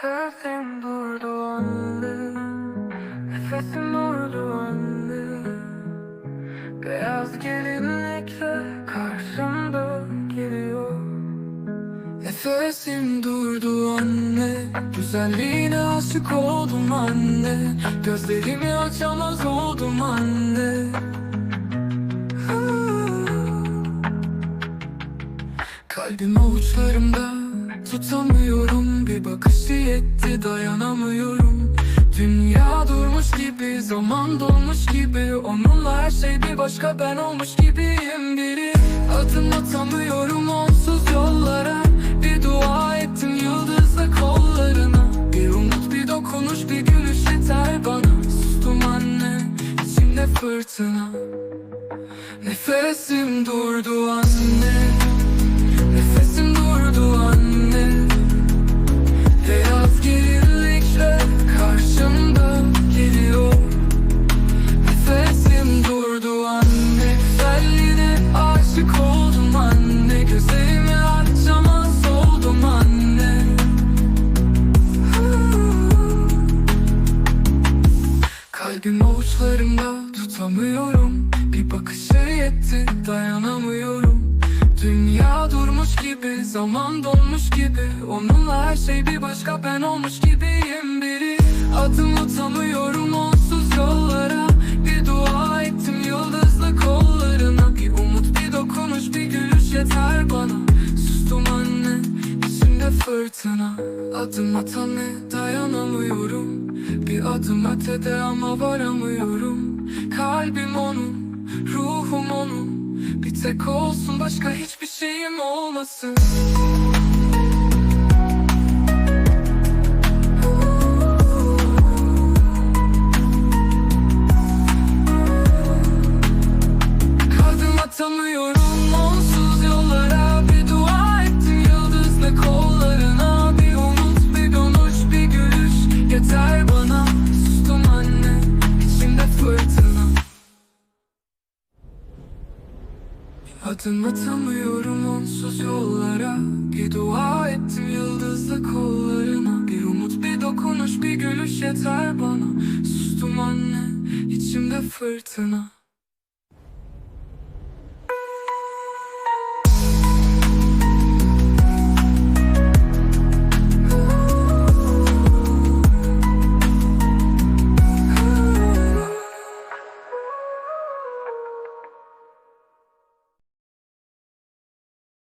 Sesim durdu anne Nefesim durdu anne Beyaz gelinlikle karşımda geliyor. Nefesim durdu anne Güzelliğine aşık oldum anne. Gözlerimi açamaz oldum anne. Kalbim avuçlarımda tutamıyorum Bir bakışı yetti dayanamıyorum. Dünya durmuş gibi zaman dolmuş gibi. Onunla her şey bir başka ben olmuş gibiyim. Biri Adım atamıyorum onsuz yollara. Bir dua ettim yıldızlı kollarına. Bir umut bir dokunuş bir gülüş yeter bana. Sustum anne içimde fırtına. Nefesim durdu Kalbim avuçlarımda tutamıyorum. Bir bakışı yetti dayanamıyorum. Dünya durmuş gibi zaman dolmuş gibi. Onunla her şey bir başka ben olmuş gibiyim biri. Adım atamıyorum fırtına Adım atane dayanamıyorum. Bir adım ötede ama varamıyorum. Kalbim onun Ruhum onun. Bir tek olsun başka hiçbir şeyim olmasın Adım atamıyorum onsuz yollara. Bir dua ettim yıldızlı kollarına. Bir umut bir dokunuş bir gülüş yeter bana. Sustum anne içimde fırtına